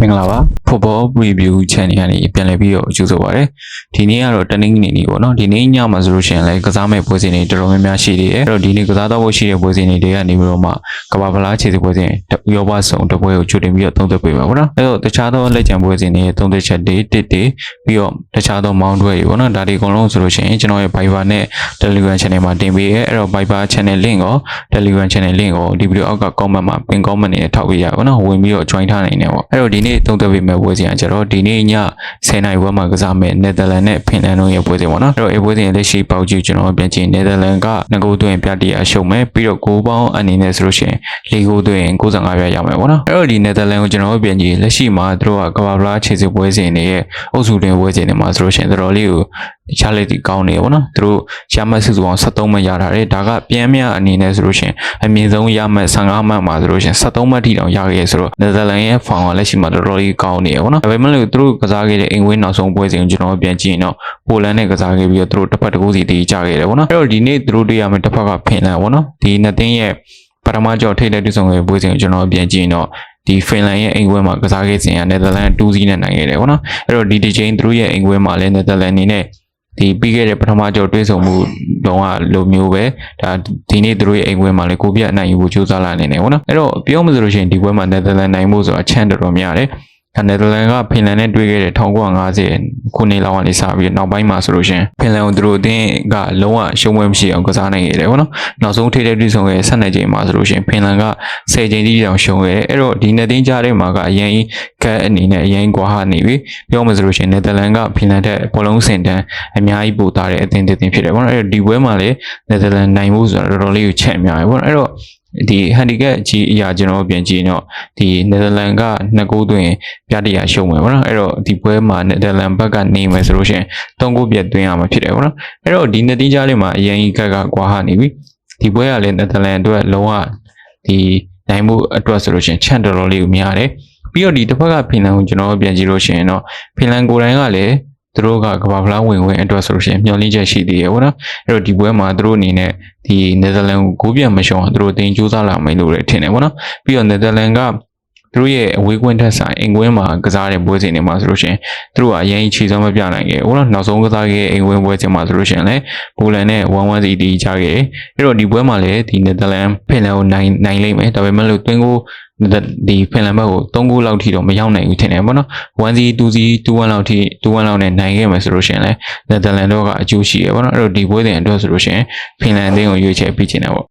မင်္ဂလာပါ Football Review Channel ကနေပြန်လည်ပြီးတော့ကြိုဆိုပါရစေဒီနေ့ကတော့တနင်္ဂနွေနေ့ပေါ့နော်ဒီနေ့ညမှာဆိုလို့ရှိရင်လည်းကစားမဲ့ပွဲစဉ်တွေတော်တော်များများရှိသေးတယ်အဲ့တော့ဒီနေ့ကစားတော့ဖို့ရှိတဲ့ပွဲစဉ်တွေတွေကနေပြီးတော့မှကမ္ဘာဖလားခြေစစ်ပွဲစဉ်ရောဘဆောင်တစ်ပွဲကိုချုပ်တင်ပြီးတော့သုံးသပ်ပေးပါပေါ့နော်အဲ့တော့တခြားသောလက်ကျန်ပွဲစဉ်တွေသုံးသပ်ချက်တွေတစ်တွေပြီးတော့တခြားသောမောင်းတွဲတွေပေါ့နော်ဒါတွေအကုန်လုံးဆိုလို့ရှိရင်ကျွန်တော်ရဲ့ Viber နဲ့ Telegram Channel မှာတင်ပေးရဲအဲ့တော့ Viber Channel link ရော Telegram Channel link ကိုဒီဗီဒီယိုအောက်က comment မှာ pin comment နဲ့ထောက်ပေးရပါတော့ဝင်ပြီးတော့ join ထားနိုင်တယ်ပေါ့အဲ့တော့ဒီနေ့သုံးသပ်ပေးမယ့်ပွဲစဉ်ကကျတော့ဒီနေ့ည10နာရီဝက်မှာကစားမယ့် Netherlands နဲ့ Finland တို့ရဲ့ပွဲစဉ်ပေါ့နော်အဲ့တော့အဲ့ပွဲစဉ်လက်ရှိပေါက်ကြည့်ကျွန်တော်ပြန်ကြည့် Netherlands ကငကိုသွင်းပြတရအရှုံးမယ်ပြီးတော့ကိုပေါင်းအနေနဲ့ဆိုလို့ရှိရင်လေကိုသွင်း95ပြရမယ်ပေါ့နော်အဲ့တော့ဒီ Netherlands ကိုကျွန်တော်ပြန်ကြည့်လက်ရှိမှာသူတို့ကကမ္ဘာဖလားခြေစစ်ပွဲစဉ်တွေရဲ့အုပ်စုတွင်ပွဲစဉ်တွေမှာဆိုလို့ရှိရင်တော်တော်လေးကို ချလက်တီကောင်းနေပေါ့နော်သူတို့ရမတ်စုစုအောင်73မှတ်ရထားတယ်ဒါကပြန်မြအနေနဲ့ဆိုလို့ရှိရင်အမြင့်ဆုံးရမတ်15မှတ်မှာဆိုလို့ရှိရင်73မှတ်ထိတောင်ရခဲ့ရဆိုတော့နယ်သာလန်ရဲ့ဖောင်ကလက်ရှိမှာတော်တော်လေးကောင်းနေရပေါ့နော်ဒါပေမဲ့လို့သူတို့ကစားခဲ့တဲ့အိမ်ဝင်းနောက်ဆုံးပွဲစဉ်ကိုကျွန်တော်ပြန်ကြည့်ရင်တော့ပိုလန်နဲ့ကစားခဲ့ပြီးတော့သူတို့တစ်ဖက်တစ်ခုစီတည်ကြခဲ့တယ်ပေါ့နော်အဲ့တော့ဒီနေ့သူတို့တွေ့ရမယ့်တစ်ဖက်ကဖင်လန်ပေါ့နော်ဒီနှစ်သိန်းရဲ့ပထမကြော့ထိပ်တဲ့တူဆောင်ရဲ့ပွဲစဉ်ကိုကျွန်တော်ပြန်ကြည့်ရင်တော့ဒီဖင်လန်ရဲ့အိမ်ဝဲမှာကစားခဲ့စဉ်ကနယ်သာလန်2စီးနဲ့နိုင်ခဲ့တယ်ပေါ့နော်အဲ့တော့ဒီတစ်ချိန်သူတို့ရဲ့အိမ်ဝဲမှာလည်းနယ်သာလန်အနေနဲ့ ဒီပြီးခဲ့တဲ့ပထမကြောတွဲဆုံမှုတုန်းကလိုမျိုးပဲဒါဒီနေ့သူတို့ရဲ့အိမ်ဝဲမှာလည်းကိုပြတ်အနိုင်ယူဖို့ကြိုးစားလာနေတယ်ပေါ့နော်အဲ့တော့ပြောမစလို့ရှိရင်ဒီပွဲမှာနယ်သာလန်နိုင်ဖို့ဆိုတာအချမ်းတော်တော်များတယ် နယ်သာလန်ကဖင်လန်နဲ့တွေ့ခဲ့တဲ့1950ခုနှစ်လောက်ကနေစပြီးနောက်ပိုင်းမှာဆိုလို့ရှိရင်ဖင်လန်ကိုသူတို့အသင်းကလုံးဝရှုံးပွဲမရှိအောင်ကစားနိုင်ခဲ့တယ်ပေါ့နော်နောက်ဆုံးထိတဲ့တွေ့ဆုံရဲ့12ချိန်မှာဆိုလို့ရှိရင်ဖင်လန်က10ချိန်တိတိတောင်ရှုံးခဲ့တယ်အဲ့တော့ဒီနှစ်သိန်းကြားထဲမှာကအရင်ကတ်အနေနဲ့အရင်ကွာဟနေပြီပြောမစလို့ရှိရင်နယ်သာလန်ကဖင်လန်တဲ့ဘောလုံးစင်တန်းအများကြီးပို့ထားတဲ့အသင်းတစ်သင်းဖြစ်တယ်ပေါ့နော်အဲ့တော့ဒီပွဲမှာလည်းနယ်သာလန်နိုင်ဖို့ဆိုတာတော်တော်လေးကိုချက်များတယ်ပေါ့နော်အဲ့တော့ဒီ handicap အကြီးအရာကျွန်တော်ပြန်ကြည့်ရင်တော့ဒီနယ်သာလန်ကနှစ်ဂိုးသွင်းပြတရရှုံးမယ်ပေါ့နော်အဲ့တော့ဒီပွဲမှာနယ်သာလန်ဘက်ကနေမယ်ဆိုလို့ရှိရင်သုံးဂိုးပြတ်သွင်းရမှာဖြစ်တယ်ပေါ့နော်အဲ့တော့ဒီနှစ်တင်းကြားလေးမှာအရင်ကြီးကကကွာဟနေပြီဒီပွဲကလည်းနယ်သာလန်အတွက်လုံးဝဒီနိုင်မှုအတွက်ဆိုလို့ရှိရင်ချန်တော်တော်လေးကိုများတယ်ပြီးတော့ဒီတစ်ဖက်ကဖင်လန်ကိုကျွန်တော်ပြန်ကြည့်လို့ရှိရင်တော့ဖင်လန်ကိုယ်တိုင်ကလည်း သူတို့ကကမ္ဘာဖလားဝင်ဝင်အတွက်ဆိုလို့ရှိရင်မျှော်လင့်ချက်ရှိသေးတယ်ပေါ့နော်အဲ့တော့ဒီပွဲမှာသူတို့အနေနဲ့ဒီနယ်သာလန်ကိုဂိုးပြတ်မရှုံအောင်သူတို့တင်ကြိုးစားလာမယ်လို့လည်းထင်တယ်ပေါ့နော်ပြီးတော့နယ်သာလန်ကသူတို့ရဲ့အဝေးကွင်းထက်ဆိုင်အိမ်ကွင်းမှာကစားတဲ့ပွဲစဉ်တွေမှာဆိုလို့ရှိရင်သူတို့ကအရင်ခြေစွမ်းမပြနိုင်ခဲ့ဘူးနော်နောက်ဆုံးကစားခဲ့အိမ်ကွင်းပွဲစဉ်မှာဆိုလို့ရှိရင်လည်းပိုလန်နဲ့1-1စီတီးကြခဲ့အဲ့တော့ဒီပွဲမှာလည်းဒီနယ်သာလန်ဖင်လန်ကိုနိုင်နိုင်လိမ့်မယ်ဒါပေမဲ့လို့တွင်းကို ဒီဖင်လန်ဘက်ကို3ဂိုးလောက်ထိတော့မရောက်နိုင်ဘူးထင်တယ်ပေါ့နော်1-0 2-0 2-1လောက်ထိ2-1လောက်နဲ့နိုင်ခဲ့မယ်ဆိုလို့ရှိရင်လည်းနယ်သာလန်တို့ကအကျိုးရှိရပေါ့နော်အဲ့တော့ဒီပွဲစဉ်အတွက်ဆိုလို့ရှိရင်ဖင်လန်အသင်းကိုရွေးချယ်ပေးချင်တယ်ပေါ့